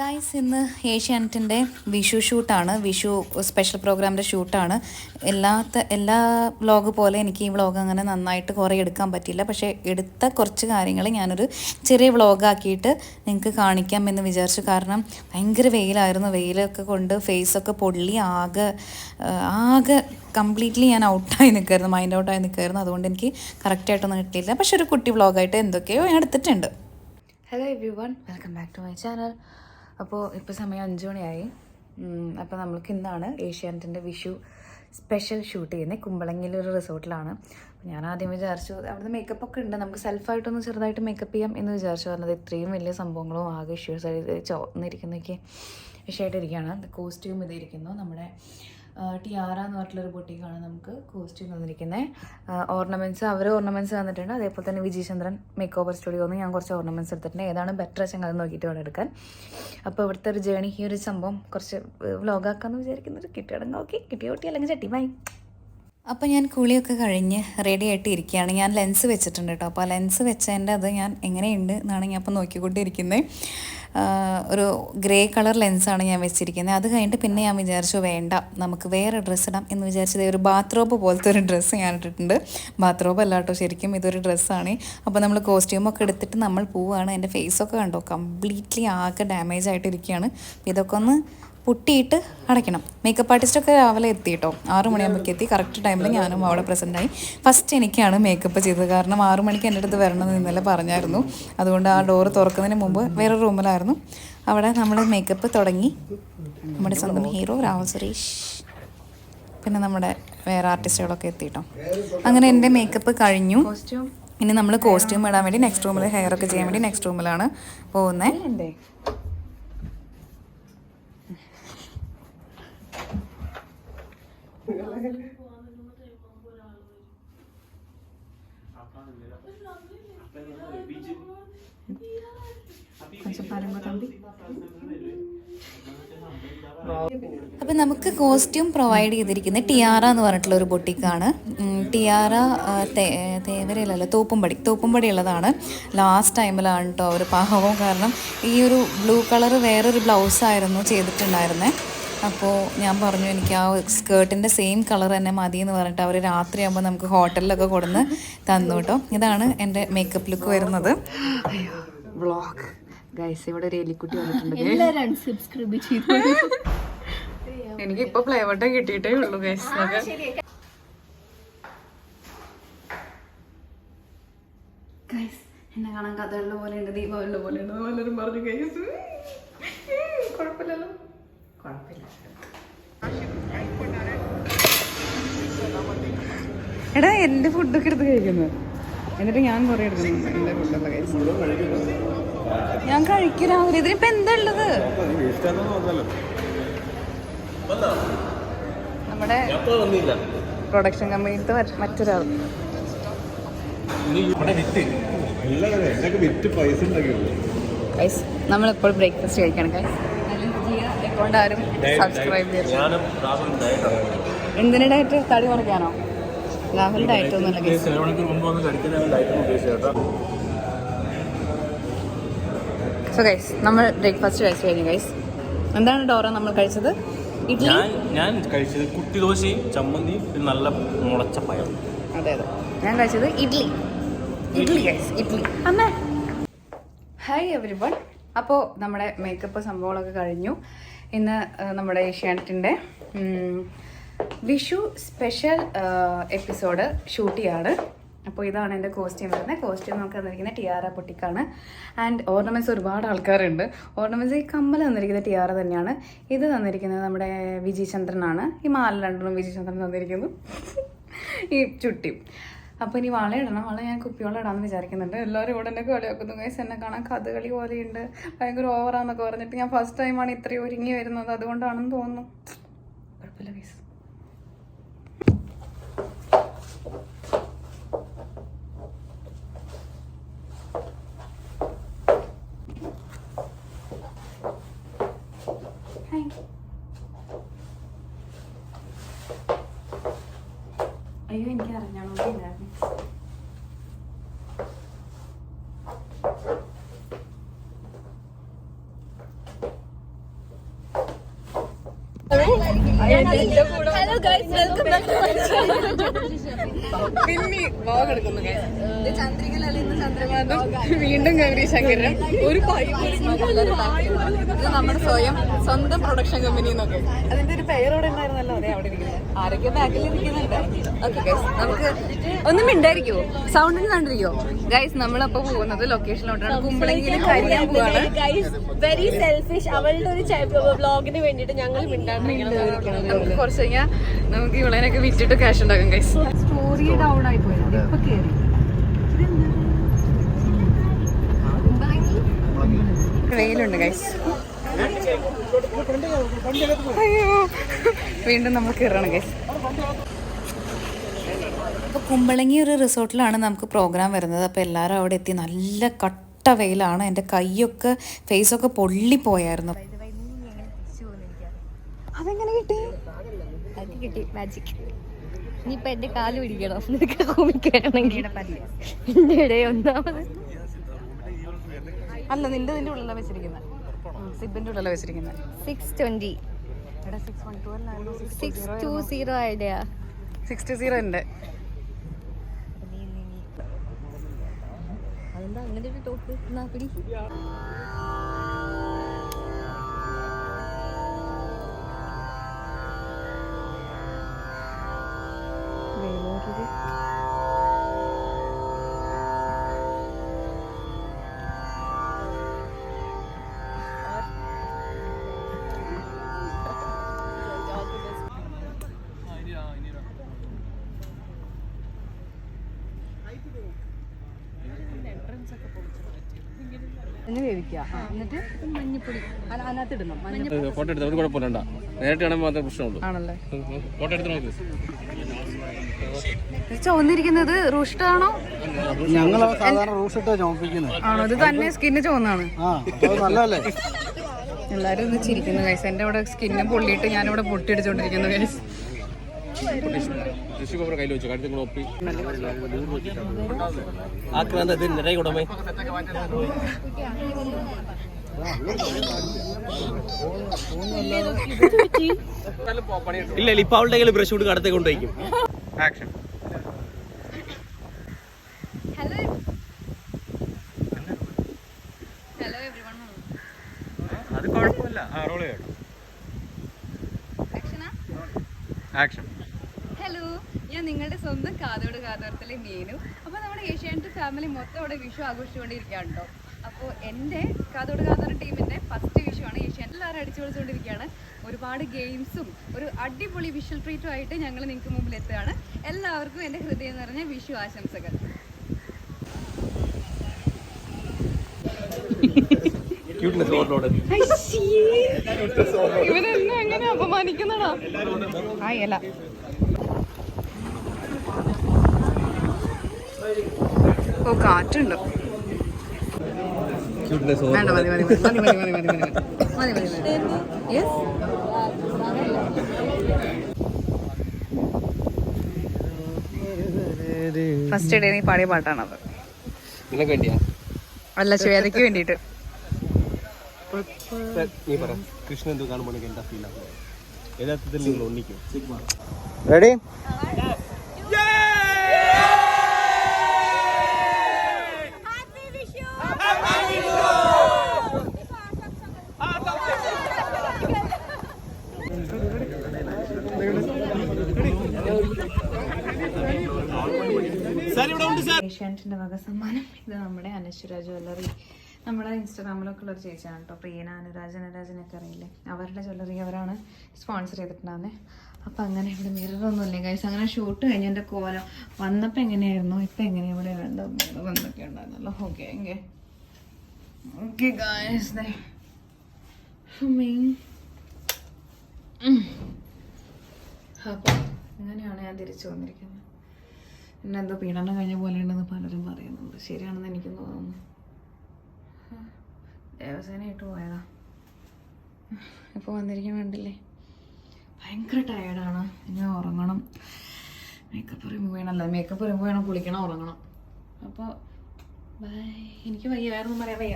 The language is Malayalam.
ഗായ്സ് ഇന്ന് ഏഷ്യാനെറ്റിന്റെ വിഷു ഷൂട്ടാണ്. വിഷു സ്പെഷ്യൽ പ്രോഗ്രാമിന്റെ ഷൂട്ടാണ്. എല്ലാത്ത എല്ലാ വ്ളോഗ് പോലെ എനിക്ക് ഈ വ്ളോഗ് അങ്ങനെ നന്നായിട്ട് കുറേ എടുക്കാൻ പറ്റില്ല പക്ഷേ എടുത്ത കുറച്ച് കാര്യങ്ങൾ ഞാനൊരു ചെറിയ വ്ളോഗാക്കിയിട്ട് നിങ്ങൾക്ക് കാണിക്കാം എന്ന് വിചാരിച്ചു. കാരണം ഭയങ്കര വെയിലായിരുന്നു. വെയിലൊക്കെ കൊണ്ട് ഫേസൊക്കെ പൊള്ളി ആകെ ആകെ കംപ്ലീറ്റ്ലി ഞാൻ ഔട്ടായി നിൽക്കായിരുന്നു. മൈൻഡ് ഔട്ടായി നിൽക്കായിരുന്നു. അതുകൊണ്ട് എനിക്ക് കറക്റ്റായിട്ടൊന്നും കിട്ടിയില്ല. പക്ഷെ ഒരു കുട്ടി വ്ളോഗായിട്ട് എന്തൊക്കെയോ ഞാൻ എടുത്തിട്ടുണ്ട്. Hello everyone welcome back to my channel അപ്പോൾ ഇപ്പോൾ സമയം അഞ്ച് മണിയായി അപ്പോൾ നമ്മൾക്ക് ഇന്നാണ് ഏഷ്യാനെറ്റിന്റെ വിഷു സ്പെഷ്യൽ ഷൂട്ട് ചെയ്യുന്നത്. കുമ്പളങ്ങിയിലെ ഒരു റിസോർട്ടിലാണ്. ഞാൻ ആദ്യം വിചാരിച്ചു അവിടുന്ന് മേക്കപ്പ് ഒക്കെ ഉണ്ട്. നമുക്ക് സെൽഫായിട്ടൊന്ന് ചെറുതായിട്ട് മേക്കപ്പ് ചെയ്യാം എന്ന് വിചാരിച്ചു. പറഞ്ഞത് ഇത്രയും വലിയ സംഭവങ്ങളും ആകെ ഇഷ്യൂസ് ചോന്നിരിക്കുന്നൊക്കെ വിഷയമായിട്ടിരിക്കുകയാണ്. കോസ്റ്റ്യൂം ഇതിരിക്കുന്നു. നമ്മുടെ ടിയാറ എന്ന് പറഞ്ഞിട്ടുള്ളൊരു ബൊട്ടിക്കാണ് നമുക്ക് കോസ്റ്റ്യൂം തന്നിരിക്കുന്നത് ഓർണമെന്റ്സ് അവർ ഓർണമെന്റ്സ് തന്നിട്ടുണ്ട്. അതേപോലെ തന്നെ വിജയചന്ദ്രൻ മേക്ക് ഓവർ സ്റ്റുഡിയോ സ്റ്റുഡിയോന്ന് ഞാൻ കുറച്ച് ഓർണമെന്റ്സ് എടുത്തിട്ടുണ്ട്. ഏതാണ് ബെറ്റർ വെച്ചാൽ അത് നോക്കിയിട്ട് വേണം എടുക്കാൻ. അപ്പോൾ ഇവിടുത്തെ ഒരു ജേണി ഈ ഒരു സംഭവം കുറച്ച് വ്ലോഗാക്കാമെന്ന് വിചാരിക്കുന്നത് കിട്ടിയാണെങ്കിൽ ഓക്കെ കിട്ടിയ കുട്ടി? അല്ലെങ്കിൽ ചട്ടി ബൈ അപ്പോൾ ഞാൻ കുളിയൊക്കെ കഴിഞ്ഞ് റെഡി ആയിട്ട് ഇരിക്കുകയാണ്. ഞാൻ ലെൻസ് വെച്ചിട്ടുണ്ട് കേട്ടോ അപ്പോൾ ലെൻസ് വെച്ചതിന്റെ അത് ഞാൻ എങ്ങനെയുണ്ട് എന്നാണ് ഞാൻ അപ്പോൾ നോക്കിക്കൊണ്ടിരിക്കുന്നത് ഒരു ഗ്രേ കളർ ലെൻസാണ് ഞാൻ വെച്ചിരിക്കുന്നത് അത് കഴിഞ്ഞിട്ട് പിന്നെ ഞാൻ വിചാരിച്ചു വേണ്ട നമുക്ക് വേറെ ഡ്രസ്സ് ഇടാം എന്ന് വിചാരിച്ചത് ഒരു ബാത്റോബ് പോലത്തെ ഒരു ഡ്രസ്സ് ഞാൻ ഇട്ടിട്ടുണ്ട്. ബാത്റോബ് അല്ല കേട്ടോ ശരിക്കും ഇതൊരു ഡ്രസ്സാണ് അപ്പോൾ നമ്മൾ കോസ്റ്റ്യൂമൊക്കെ എടുത്തിട്ട് നമ്മൾ പോവുകയാണ് എന്റെ ഫേസൊക്കെ കണ്ടോ കംപ്ലീറ്റ്ലി ആകെ ഡാമേജ് ആയിട്ടിരിക്കുകയാണ്. ഇതൊക്കെ ഒന്ന് പുട്ടിയിട്ട് അടയ്ക്കണം. മേക്കപ്പ് ആർട്ടിസ്റ്റൊക്കെ രാവിലെ എത്തി കേട്ടോ ആറ് മണിയാകുമ്പോഴേക്ക് എത്തി. കറക്റ്റ് ടൈമിൽ ഞാനും അവിടെ ആയി. ഫസ്റ്റ് എനിക്കാണ് മേക്കപ്പ് ചെയ്തത്. കാരണം ആറു മണിക്ക് എന്റെ അടുത്ത് വരണമെന്ന് ഇന്നലെ പറഞ്ഞായിരുന്നു. അതുകൊണ്ട് ആ ഡോറ് തുറക്കുന്നതിന് മുമ്പ് വേറെ റൂമിലായിരുന്നു. അവിടെ നമ്മൾ മേക്കപ്പ് തുടങ്ങി. നമ്മുടെ സ്വന്തം ഹീറോ രാഹുൽ സുരേഷ്. പിന്നെ നമ്മുടെ വേറെ ആർട്ടിസ്റ്റുകളൊക്കെ എത്തിയിട്ടോ. അങ്ങനെ എന്റെ മേക്കപ്പ് കഴിഞ്ഞു. ഇനി നമ്മൾ കോസ്റ്റ്യൂം ഇടാൻ വേണ്ടി നെക്സ്റ്റ് റൂമിൽ ഹെയർ ഒക്കെ ചെയ്യാൻ വേണ്ടി നെക്സ്റ്റ് റൂമിലാണ് പോകുന്നത് അപ്പം നമുക്ക് കോസ്റ്റ്യൂം പ്രൊവൈഡ് ചെയ്തിരിക്കുന്നത് ടിയാറ എന്ന് പറഞ്ഞിട്ടുള്ള ഒരു ബൊട്ടിക്കാണ് ടിയാറ തേവരയിലല്ല തോപ്പുംപടി. തോപ്പുംപടി ഉള്ളതാണ്. ലാസ്റ്റ് ടൈമിലാണ് കേട്ടോ അവർ പാഹവും കാരണം ഈ ഒരു ബ്ലൂ കളർ വേറൊരു ബ്ലൗസായിരുന്നു ചെയ്തിട്ടുണ്ടായിരുന്നത് അപ്പോൾ ഞാൻ പറഞ്ഞു എനിക്ക് ആ സ്കേർട്ടിന്റെ സെയിം കളർ തന്നെ മതി എന്ന് പറഞ്ഞിട്ട് അവർ രാത്രിയാകുമ്പോൾ നമുക്ക് ഹോട്ടലിലൊക്കെ കൊടുന്ന് തന്നു കേട്ടോ. ഇതാണ് എന്റെ മേക്കപ്പ് ലുക്ക് വരുന്നത്. വ്ളോഗ് ഗൈസ് ഇവിടെ ഒരു എലിക്കുട്ടി വന്നിട്ടുണ്ട്. എല്ലാരും അൺസബ്സ്ക്രൈബ് ചെയ്തു. എനിക്ക് ഇപ്പൊ ഫ്ലേവർ കിട്ടിയിട്ടേ ഉള്ളൂ ഗൈസ് ഗൈസ് എന്നെ കാണാൻ കഥകളിലെ പോലെ ഉണ്ട് ദീപാവലിയുടെ പോലെ ഉണ്ട് പലരും പറഞ്ഞു ഗൈസ് കുഴപ്പമില്ലല്ലോ. കുഴപ്പമില്ല. എടാ എന്റെ ഫുഡൊക്കെ എടുത്ത് കഴിക്കുന്നു. എന്നിട്ട് ഞാൻ കുറെ എടുക്കുന്നു. എന്റെ ഫുഡൊക്കെ ഞാൻ കഴിക്കില്ല ഇതിനിപ്പോ എന്താ ഉള്ളത്? നമ്മുടെ പ്രൊഡക്ഷൻ കമ്പനിയിലത്തെ മറ്റ് മറ്റൊരാൾ. നമ്മളിപ്പോൾ ബ്രേക്ക്ഫാസ്റ്റ് കഴിക്കണം ഗൈസ് അക്കൗണ്ട് ആരും സബ്സ്ക്രൈബ് ചെയ്തു എന്തിനു ഡയറ്റ് തടി കുറയ്ക്കാനോ? രാഹുൽ ഡയറ്റ് ഒന്നുമില്ല സോ ഗൈസ് നമ്മൾ ബ്രേക്ക്ഫാസ്റ്റ് കഴിച്ചു കഴിഞ്ഞു ഗൈസ് എന്താണ് ഡോറ നമ്മൾ കഴിച്ചത്? ഇഡ്ഡലി ഞാൻ കഴിച്ചത് കുട്ടി ദോശയും ചമ്മന്തിയും പിന്നെ നല്ല മുളച്ച പയറും. അതെ അതെ. ഞാൻ കഴിച്ചത് ഇഡ്ലി. ഇഡ്ലി. ഗൈസ് ഇഡ്ലി. അമ്മ. ഹായ് എവരി വൺ അപ്പോൾ നമ്മുടെ മേക്കപ്പ് സംഭവങ്ങളൊക്കെ കഴിഞ്ഞു. ഇന്ന് നമ്മുടെ ഏഷ്യാനെറ്റിന്റെ വിഷു സ്പെഷ്യൽ എപ്പിസോഡ് ഷൂട്ട് ചെയ്യാണ്. അപ്പോൾ ഇതാണ് എന്റെ കോസ്റ്റ്യൂം വരുന്നത്. കോസ്റ്റ്യൂം നമുക്ക് തന്നിരിക്കുന്നത് ടിയാറ പൊട്ടിക്കാണ്. ആൻഡ് ഓർണമെന്റ്സ് ഒരുപാട് ആൾക്കാരുണ്ട്. ഓർണമെന്റ്സ് ഈ കമ്മൽ തന്നിരിക്കുന്നത് ടിയാറ തന്നെയാണ്. ഇത് തന്നിരിക്കുന്നത് നമ്മുടെ വിജയ് ചന്ദ്രനാണ് ഈ മാല രണ്ടെണ്ണം വിജയ് ചന്ദ്രൻ തന്നിരിക്കുന്നു. ഈ ചുട്ടിയും അപ്പോൾ ഇനി വള ഇടണം. വള ഞാൻ കുപ്പിവള ഇടാമെന്ന് വിചാരിക്കുന്നുണ്ട്. എല്ലാവരും ഇവിടെ എന്നെ കളിയാക്കുന്നു ഗൈസ് എന്നെ കാണാൻ കഥകളി പോലെയുണ്ട്. ഭയങ്കര ഓവറാന്നൊക്കെ പറഞ്ഞിട്ട് ഞാൻ ഫസ്റ്റ് ടൈമാണ് ഇത്രയും ഒരുങ്ങി വരുന്നത്. അതുകൊണ്ടാണെന്ന് തോന്നുന്നു. കുഴപ്പമില്ല ഗൈസ് അയ്യോ എനിക്ക് അറിഞ്ഞാണോ ഹലോ Ayah 不 ഗൈസ് വെൽക്കം പിന്നെ ഇന്ന് ചന്ദ്രകാന്തം വീണ്ടും ഗൗരി ശങ്കരൻ. ഒരു നമ്മുടെ സ്വയം സ്വന്തം പ്രൊഡക്ഷൻ കമ്പനി എന്നൊക്കെ. അതിന്റെ ഒരു പേരോടെ ഉണ്ടായിരുന്നല്ലോ അതെ അവിടെ ഇരിക്കുന്നത്. ആരൊക്കെ ബാക്കിൽ ഇരിക്കുന്നുണ്ട്. ഓക്കെ ഗൈസ് നമുക്ക് ഒന്നും മിണ്ടായിരിക്കുമോ സൗണ്ട് കണ്ടിരിക്കോ. ഗൈസ് നമ്മളപ്പോ പോകുന്നത് ലൊക്കേഷനിലോട്ടാണ് കുമ്പളെങ്കിലും കരിയാൻ പോവാണ്. വെരി സെൽഫിഷ് അവളുടെ ഒരു ബ്ലോഗിന് വേണ്ടിട്ട് ഞങ്ങൾ മിണ്ടാണ്ടിരിക്കണം നമുക്ക് കുറച്ച് കഴിഞ്ഞാൽ നമുക്ക് ഇവളേനൊക്കെ വിറ്റിട്ട് ക്യാഷ് ഉണ്ടാക്കാം കൈസ് സ്റ്റോറി ഡൗൺ ആയി പോയി. ഇപ്പൊ കേറി. വെയിലുണ്ട് ഗൈസ് അയ്യോ. വീണ്ടും നമ്മൾ കയറണം ഗൈസ് അപ്പോൾ കുമ്പളങ്ങി ഒരു റിസോർട്ടിലാണ് നമുക്ക് പ്രോഗ്രാം വരുന്നത്. അപ്പോൾ എല്ലാവരും അവിടെ എത്തി. നല്ല കട്ട വെയിലാണ്. എന്റെ കൈയൊക്കെ ഫേസൊക്കെ പൊള്ളിപ്പോയായിരുന്നു. അതെങ്ങനെ കിട്ടി? അത് കിട്ടി. മാജിക് ഇനിയിപ്പൊ എന്റെ കാൽ പിടിക്കണം. നിനക്ക് റൂമിൽ കയറണമെങ്കിൽ എന്റെ ഇടയിൽ ഒന്നാമത്. അല്ല നിന്റെ നിന്റെ ഉള്ളിലാണ് വെച്ചിരിക്കുന്നത് സിബിന്റെ ഉള്ളിലാണ് വെച്ചിരിക്കുന്നത് six twenty six two zero അല്ലായിരുന്നു സിക്സ് ടു സീറോ ഐഡിയ ഉണ്ട് അതെന്താ അങ്ങനെ ഒരു ടോപ്പ് പിടി. എന്നെ വേവിക്കുക. എന്നിട്ട് മഞ്ഞപ്പൊടി. അതിനകത്ത് ഇടണം. ഫോട്ടോ എടുത്ത് ഒരു കുഴപ്പമില്ല നേരിട്ട് കാണാൻ മാത്രമേ പ്രശ്നമുള്ളൂ. ആണല്ലേ? ഫോട്ടോ എടുത്ത് നോക്ക്. ഇത് ചുവന്നിരിക്കുന്നത് ആണോ? ഞങ്ങൾ സാധാരണ റൂഷിട്ട് ചോപ്പിക്കുന്നത് ആണോ? ഇത് തന്നെ സ്കിന്ന് അത് നല്ലതല്ലേ? എല്ലാരും ഒന്ന് ചിരിക്കുന്നു കൈസ് എന്റെ അവിടെ സ്കിന്നും പൊള്ളിയിട്ട് ഞാനിവിടെ പൊട്ടിയടിച്ചോണ്ടിരിക്കുന്നു കൈസ് ടിഷ്യൂ പേപ്പർ കയ്യിൽ വെച്ചു കഴുത്തിൽ കൂടെ ഒപ്പി ആക്രാന്തത് നിറയെ കൂടമേ ഇല്ല ഇല്ല ഇപ്പൊ അവളുടെ കയ്യിൽ ബ്രഷ് കൊണ്ട് കടത്തെ കൊണ്ടുപോയിക്കും. ആക്ഷൻ അത് കുഴപ്പമില്ല. ആ റോൾ കേട്ടോ ആക്ഷൻ ഹലോ ഞാൻ നിങ്ങളുടെ സ്വന്തം കാതോട് കാതോർത്തിലെ മീനു. അപ്പോൾ നമ്മുടെ ഏഷ്യാനെറ്റ് ഫാമിലി മൊത്തം അവിടെ വിഷു ആഘോഷിച്ചുകൊണ്ടിരിക്കുകയാണ് കേട്ടോ അപ്പോൾ എന്റെ കാതോട് കാതോർ ടീമിന്റെ ഫസ്റ്റ് വിഷു ആണ് ഏഷ്യാനെറ്റ്. എല്ലാവരും അടിച്ചു പൊളിച്ചുകൊണ്ടിരിക്കുകയാണ് ഒരുപാട് ഗെയിംസും ഒരു അടിപൊളി വിഷ്വൽ ട്രീറ്റും ആയിട്ട് ഞങ്ങൾ നിങ്ങൾക്ക് മുമ്പിൽ എത്തുകയാണ്. എല്ലാവർക്കും എന്റെ ഹൃദയം നിറഞ്ഞ വിഷു ആശംസകൾ. ക്യൂട്ട്നെസ് ഓവർലോഡ് ഇവനെന്നെ എങ്ങനെ അപമാനിക്കുന്നടാ ആ ഓ കാറ്റുണ്ട്. വേണ്ട മതി മതി മതി മതി മതി മതി മതി മതി. യെസ് ഫസ്റ്റ് ഡേ നീ പാടിയ പാട്ടാണത്. അല്ല ശ്വേതയ്ക്ക് വേണ്ടിയിട്ട്. നീ പറ. കൃഷ്ണൻ കാണുമ്പോൾ എന്താ ഫീൽ ആവുന്നത്? യഥാർത്ഥത്തിൽ നിങ്ങൾ ഒന്നിക്കും. റെഡി ഏഷ്യാനെറ്റിന്റെ വക സമ്മാനം. ഇത് നമ്മുടെ അനശ്വര ജ്വല്ലറി. നമ്മുടെ ഇൻസ്റ്റാഗ്രാമിലൊക്കെ ഉള്ള ഒരു ചേച്ചിയാണ് കേട്ടോ. പ്രിയന അനുരാജ് അനുരാജനൊക്കെ അറിയില്ലേ? അവരുടെ ജ്വല്ലറി അവരാണ് സ്പോൺസർ ചെയ്തിട്ടുണ്ടാകുന്നത് അപ്പം അങ്ങനെ ഇവിടെ മിററൊന്നും ഇല്ലേ ഗൈസ് അങ്ങനെ ഷൂട്ട് കഴിഞ്ഞ് എന്റെ കോലം വന്നപ്പോൾ എങ്ങനെയായിരുന്നു? ഇപ്പം എങ്ങനെയാണ് ഇവിടെ വേണ്ട മിറർ എന്തൊക്കെ ഉണ്ടായിരുന്നല്ലോ. ഓക്കെ എങ്കിൽ ഓക്കെ ഗൈസ് അപ്പം അങ്ങനെയാണ് ഞാൻ തിരിച്ചു വന്നിരിക്കുന്നത്. എന്നെ എന്തോ പീഡനം കഴിഞ്ഞ പോലെ ഉണ്ടെന്ന് പലരും പറയുന്നുണ്ട്. ശരിയാണെന്ന് എനിക്ക് തോന്നുന്നു. ദേവസേനയായിട്ട് പോയതാ. ഇപ്പോൾ വന്നിരിക്കാൻ വേണ്ടില്ലേ ഭയങ്കര ടയേർഡാണ് ഇനി ഉറങ്ങണം. മേക്കപ്പ് റിമൂവ് ചെയ്യണമല്ല മേക്കപ്പ് റിമൂവ് ചെയ്യണം കുളിക്കണം ഉറങ്ങണം. അപ്പോൾ ബൈ എനിക്ക് വയ്യ. വേറെ ഒന്നും പറയാൻ വയ്യ.